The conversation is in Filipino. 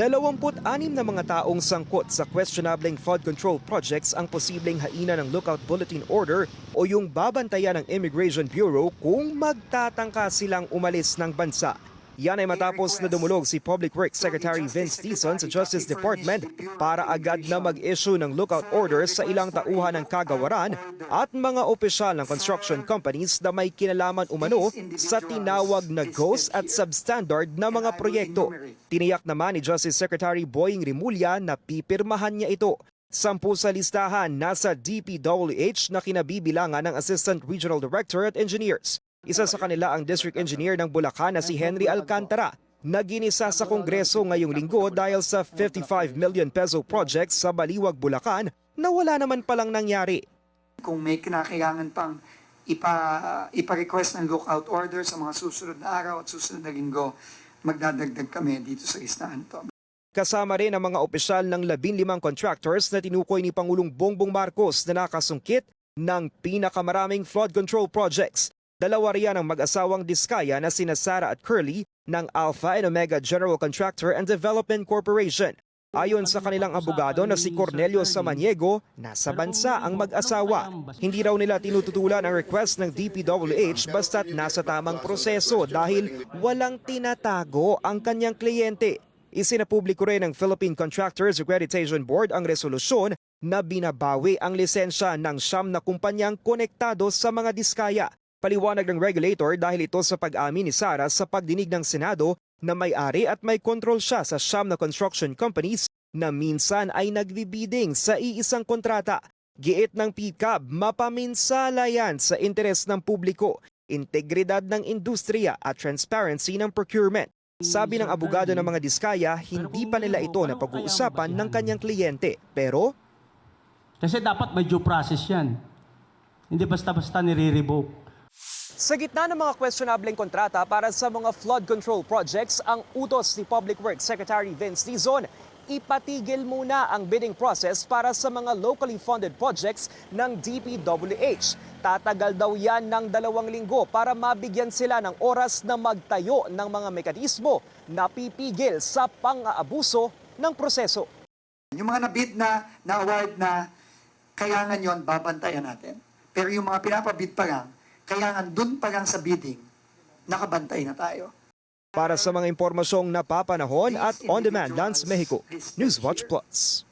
26 na mga taong sangkot sa questionableng flood control projects ang posibleng haina ng Lookout Bulletin Order o yung babantayan ng Immigration Bureau kung magtatangka silang umalis ng bansa. Yan ay matapos na dumulog si Public Works Secretary Vince Dizon sa Justice Department para agad na mag-issue ng lookout orders sa ilang tauhan ng kagawaran at mga opisyal ng construction companies na may kinalaman umano sa tinawag na ghost at substandard na mga proyekto. Tiniyak naman ni Justice Secretary Boying Rimulya na pipirmahan niya ito. Sampu sa listahan nasa DPWH na kinabibilangan ng Assistant Regional Director at Engineers. Isa sa kanila ang District Engineer ng Bulacan na si Henry Alcantara na ginisa sa Kongreso ngayong linggo dahil sa 55 million peso project sa Baliwag, Bulacan na wala naman palang nangyari. Kung may kinakailangan pang ipa, ipa-request ng lookout order sa mga susunod na araw at susunod na linggo, magdadagdag kami dito sa listahan to. Kasama rin ang mga opisyal ng 15 contractors na tinukoy ni Pangulong Bongbong Marcos na nakasungkit ng pinakamaraming flood control projects. Dalawa riyan ang mag-asawang diskaya na sina Sara at Curly ng Alpha and Omega General Contractor and Development Corporation. Ayon sa kanilang abogado na si Cornelio Samaniego, nasa bansa ang mag-asawa. Hindi raw nila tinututulan ang request ng DPWH basta't nasa tamang proseso dahil walang tinatago ang kanyang kliyente. Isinapubliko rin ng Philippine Contractors Accreditation Board ang resolusyon na binabawi ang lisensya ng siyam na kumpanyang konektado sa mga diskaya. Paliwanag ng regulator dahil ito sa pag-amin ni Sara sa pagdinig ng Senado na may-ari at may kontrol siya sa siyam na construction companies na minsan ay nagbibiding sa iisang kontrata. Giit ng PCAB, mapaminsala yan sa interes ng publiko, integridad ng industriya at transparency ng procurement. Sabi ng abogado ng mga diskaya, hindi pa nila ito na pag-uusapan ng kanyang kliyente. Pero Kasi dapat may due process yan. Hindi basta-basta nire-revoke. Sa gitna ng mga questionableng kontrata para sa mga flood control projects, ang utos ni Public Works Secretary Vince Dizon, ipatigil muna ang bidding process para sa mga locally funded projects ng DPWH. Tatagal daw yan ng dalawang linggo para mabigyan sila ng oras na magtayo ng mga mekanismo na pipigil sa pang-aabuso ng proseso. Yung mga nabid na, na-award na kailangan yon babantayan natin. Pero yung mga pinapabid pa lang, kailangan dun pa lang sa bidding, nakabantay na tayo. Para sa mga impormasyong napapanahon at on-demand Dance Mexico, Newswatch Plus.